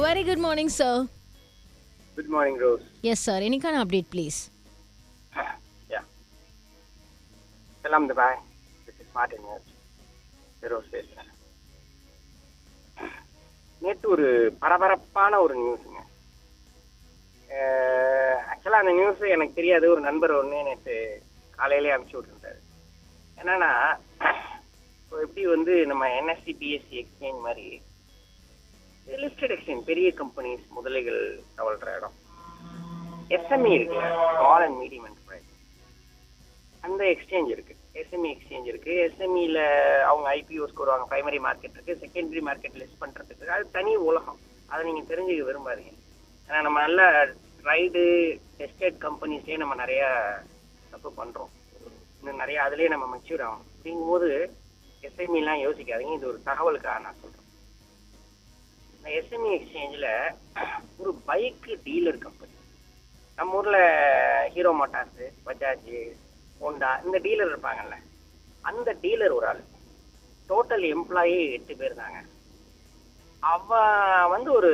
Very good morning sir good morning Rose yes sir எனக்கான update please சலாம் Dubai this is Martin Rose பேசுகிறேன் நேற்று ஒரு பரபரப்பான ஒரு நியூஸுங்க ஆக்சுவலாக அந்த நியூஸ் எனக்கு தெரியாது. ஒரு நண்பர் ஒன்று நேற்று காலையிலே அனுப்பிச்சி விட்டுருந்தாரு. என்னன்னா இப்போ எப்படி வந்து நம்ம என்எஸ்சி பிஎஸ்சி எக்ஸ்சேஞ்ச் மாதிரி லிஸ்டட் எக்ஸ்சேஞ்ச் பெரிய கம்பெனிஸ் முதலைகள் தவழ்கிற இடம். எஸ்எம்இ இருக்குல்ல ஸ்மால் அண்ட் மீடியம் என்டர்பிரைஸ் அந்த எக்ஸ்சேஞ்ச் இருக்கு. எஸ்எம்இ எக்ஸ்சேஞ்ச் இருக்கு. எஸ்எம்இல அவங்க ஐபிஓஸ் வருவாங்க பிரைமரி மார்க்கெட் இருக்கு. செகண்டரி மார்க்கெட் லிஸ்ட் பண்றதுக்கு அது தனி உலகம். அதை நீங்க தெரிஞ்சுக்க விரும்பாதீங்க. ஏன்னா நம்ம நல்ல ரைடு டெஸ்டட் கம்பெனிஸ்லேயே நம்ம நிறைய தப்பு பண்றோம். இன்னும் நிறைய அதுலயே நம்ம மெச்சூர் ஆகும் அப்படிங்கும்போது எஸ்எம்இலாம் யோசிக்காதீங்க. இது ஒரு தகவலுக்காக நான் சொல்றேன். எஸ்எம்இ எக்ஸ்சேஞ்சில் ஒரு பைக்கு டீலர் கம்பெனி நம்ம ஊரில் ஹீரோ மோட்டார்ஸ் பஜாஜ் ஹோண்டா இந்த டீலர் இருப்பாங்கல்ல அந்த டீலர் ஒரு ஆள். டோட்டல் எம்ப்ளாயி எட்டு பேர் தாங்க. அவன் வந்து ஒரு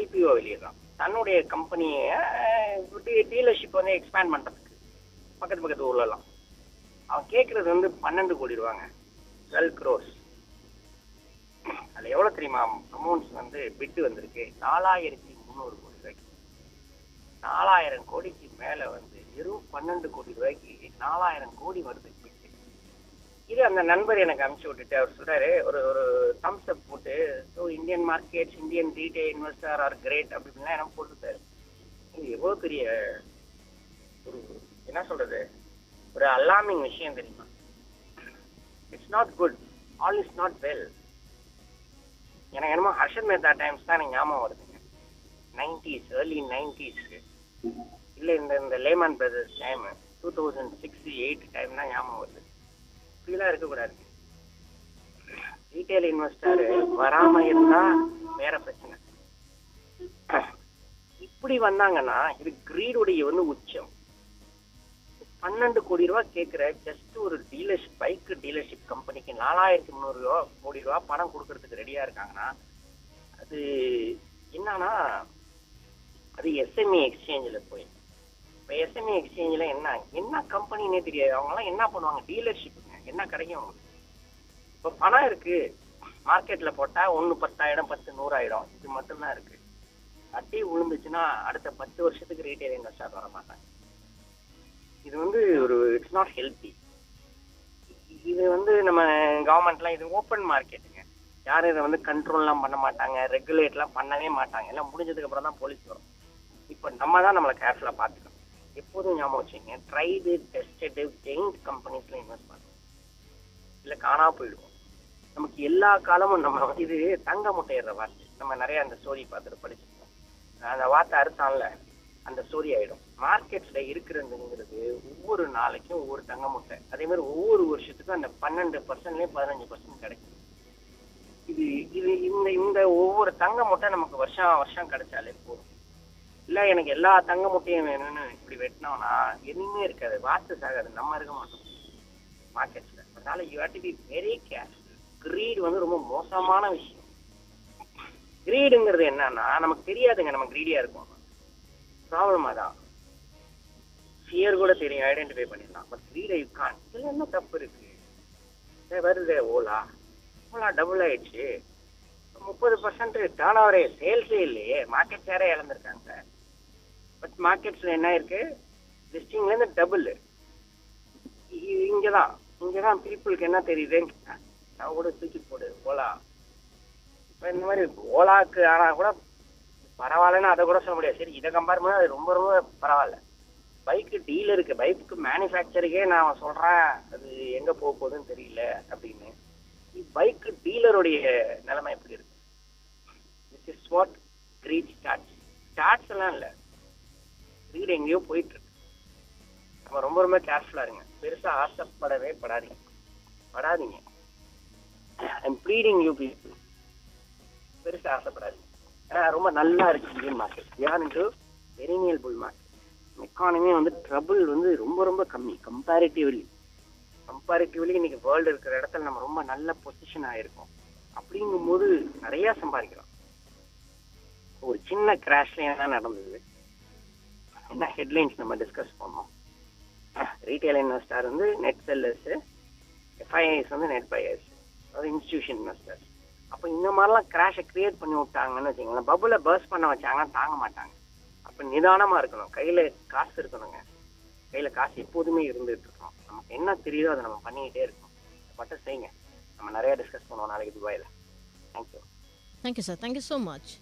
ஐபிஓ வெளியிடுறான் தன்னுடைய கம்பெனியை டீலர்ஷிப் வந்து எக்ஸ்பேண்ட் பண்ணுறதுக்கு பக்கத்து பக்கத்து ஊர்லலாம். அவன் கேட்குறது வந்து பன்னெண்டு கோடி ரூபாங்க. டுவெல் க்ரோஸ் அதுல எவ்வளவு தெரியுமா? அமௌண்ட்ஸ் வந்து பிட்டு வந்திருக்கு. நாலாயிரத்தி முந்நூறு கோடி ரூபாய்க்கு. நாலாயிரம் கோடிக்கு மேல வந்து வெறும் பன்னெண்டு கோடி ரூபாய்க்கு நாலாயிரம் கோடி வருது பிட்டு இது அந்த நண்பர் எனக்கு அனுப்பிச்சு விட்டுட்டு அவர் சொல்றாரு ஒரு ஒரு தம்ஸ் அப் போட்டு so Indian markets Indian retail investor are great அப்படின்லாம் எனக்கு போட்டுட்டாரு இது எவ்வளவு பெரிய ஒரு என்ன சொல்றது? ஒரு அலாமிங் விஷயம் தெரியுமா? It's not good all is not well எனக்கு என்னமோ ஹர்ஷன் மேத்தா டைம்ஸ் தான் எனக்கு ஞாபகம் வருதுங்க நைன்டிஸ் ஏர்லி நைன்டிஸ் இல்ல இந்த இந்த Lehman Brothers time two thousand six eight time தான் ஞாபகம் வருது. இப்படிலாம் இருக்கக்கூடாது. ரீட்டைல் இன்வெஸ்டர் வராம இருந்தா வேற பிரச்சனை. இப்படி வந்தாங்கன்னா இது கிரீடுடைய வந்து உச்சம். பன்னெண்டு கோடி ரூபா கேட்குற ஜஸ்ட் ஒரு டீலர்ஷிப் பைக் டீலர்ஷிப் கம்பெனிக்கு நாலாயிரத்தி முந்நூறு ரூபா கோடி ரூபா பணம் கொடுக்கறதுக்கு ரெடியாக இருக்காங்கன்னா அது என்னன்னா அது எஸ்எம்இ எக்ஸ்சேஞ்சில் போய். இப்போ எஸ்எம்இ எக்ஸ்சேஞ்சில் என்ன என்ன கம்பெனின்னே தெரியாது. அவங்களாம் என்ன பண்ணுவாங்க? டீலர்ஷிப்புங்க என்ன கிடைக்கும் அவங்களுக்கு இப்போ பணம் இருக்குது மார்க்கெட்டில் போட்டால் ஒன்று பத்தாயிரம் பத்து நூறாயிரம். இது மட்டும்தான் இருக்குது அட்டி விழுந்துச்சுன்னா அடுத்த பத்து வருஷத்துக்கு ரீட்டைல் இன்வெஸ்டர் வர மாட்டாங்க. இது வந்து ஒரு இட்ஸ் நாட் ஹெல்த்தி இது வந்து நம்ம கவர்மெண்ட்லாம் இது ஓப்பன் மார்க்கெட்டுங்க யாரும் இதை வந்து கண்ட்ரோல்லாம் பண்ண மாட்டாங்க ரெகுலேட்லாம் பண்ணவே மாட்டாங்க. எல்லாம் முடிஞ்சதுக்கு அப்புறம் தான் போலீஸ் வரும். இப்போ நம்ம தான் நம்மளை கேர்ஃபுல்லாக பார்த்துக்கணும். எப்போதும் ஞாபகம் வச்சுங்க ட்ரைடு டெஸ்டடு ஜெயின்ட் கம்பெனிஸில் இன்வெஸ்ட் பண்ணுவோம் இல்லை காணா போயிடுவோம். நமக்கு எல்லா காலமும் நம்ம வந்து இது தங்க முட்டையிடுற வார்த்தை. நம்ம நிறைய அந்த ஸ்டோரி பார்த்துட்டு படிச்சிருக்கோம் அந்த வார்த்தை அறுத்தான்ல அந்த ஸ்டோரி ஆயிடும். மார்க்கெட்ல இருக்கிறதுங்கிறது ஒவ்வொரு நாளைக்கும் ஒவ்வொரு தங்க முட்டை. அதே மாதிரி ஒவ்வொரு வருஷத்துக்கும் அந்த பன்னெண்டு பர்சன்ட்லயும் பதினஞ்சு பர்சன்ட் கிடைக்கும். இது இது இந்த இந்த ஒவ்வொரு தங்க முட்டை நமக்கு வருஷம் வருஷம் கிடைச்சாலே போதும். இல்ல எனக்கு எல்லா தங்க முட்டையும் வேணும்னு இப்படி வெட்டினோம்னா எதுவுமே இருக்காது. வாஸ்து சாகாது. நம்ம இருக்க மாட்டோம். மார்க்கெட்ஸ்ல அதனால you had to be very careful greed வந்து ரொம்ப மோசமான விஷயம். கிரீடுங்கிறது என்னன்னா நமக்கு தெரியாதுங்க. நம்ம கிரீடியா இருக்கோம். ப்ராப்ளம் அதான் ஃபியர் கூட தெரியும் ஐடென்டிஃபை பண்ணிடலாம். பட் கிரீடை யூ கான் இதில் என்ன தப்பு இருக்கு? வருது ஓலா. ஓலா டபுள் ஆயிடுச்சு. முப்பது பர்சன்ட் டேர்ன் ஓவரே சேல்ஸே இல்லையே. மார்க்கெட் ஷேரே இழந்திருக்காங்க. பட் மார்க்கெட்ஸில் என்ன இருக்கு? இ இங்கே தான் இங்கே தான் பீப்புளுக்கு என்ன தெரியுது? நான் கூட தூக்கி போடு ஓலா. இப்போ இந்த மாதிரி ஓலாக்கு ஆனால் கூட பரவாயில்லன்னு அதை கூட சொல்ல முடியாது. சரி இதை கம்பேர் பண்ணி அது ரொம்ப ரொம்ப பரவாயில்ல. பைக்கு டீலருக்கு பைக்கு மேனுஃபேக்சருக்கே நான் சொல்கிறேன் அது எங்கே போக போகுதுன்னு தெரியல அப்படின்னு. பைக்கு டீலருடைய நிலைமை எப்படி இருக்கு? This is what greed starts starts எல்லாம் இல்லை. கிரீட் எங்கேயோ போயிட்டு இருக்கு. நம்ம ரொம்ப ரொம்ப கேர்ஃபுல்லாக இருங்க. பெருசாக ஆசைப்படவே படாதீங்க. படாதீங்க. ஐம் ப்ளீடிங் யூ பீப்புள் பெருசாக ஆசைப்படாதீங்க. ரொம்ப நல்லா இருக்கு இந்தியன் மார்க்கெட் யார் into perennial bull market economy வந்து ட்ரபிள் வந்து ரொம்ப ரொம்ப கம்மி. கம்பேரிட்டிவ்லி கம்பேரிட்டிவ்லி இன்னைக்கு வேர்ல்டு இருக்கிற இடத்துல நம்ம ரொம்ப நல்ல பொசிஷன் ஆயிருக்கோம் அப்படிங்கும்போது நிறைய சம்பாதிக்கிறோம். ஒரு சின்ன கிராஷ்ல என்ன நடந்தது? என்ன ஹெட்லைன்ஸ் நம்ம டிஸ்கஸ் பண்ணோம்? ரீட்டைல் இன்வெஸ்டர் வந்து நெட் செல்லர்ஸ் எஃப்ஐஐஸ் வந்து நெட் பையர்ஸ் அதாவது இன்ஸ்டிடியூஷன் இன்வெஸ்டர்ஸ் அப்போ இந்த மாதிரிலாம் கிராஷை கிரியேட் பண்ணி விட்டாங்கன்னு வச்சுக்கோங்களேன். பபுளை பர்ஸ் பண்ண வச்சாங்கன்னா தாங்க மாட்டாங்க. அப்போ நிதானமாக இருக்கணும். கையில் காசு இருக்கணுங்க. கையில் காசு எப்போதுமே இருந்துகிட்டு இருக்கணும். நமக்கு என்ன தெரியுதோ அதை நம்ம பண்ணிக்கிட்டே இருக்கணும். மட்டும் செய்யுங்க. நம்ம நிறைய டிஸ்கஸ் பண்ணுவோம் நாளைக்கு துபாயில். Thank you thank you sir thank you so much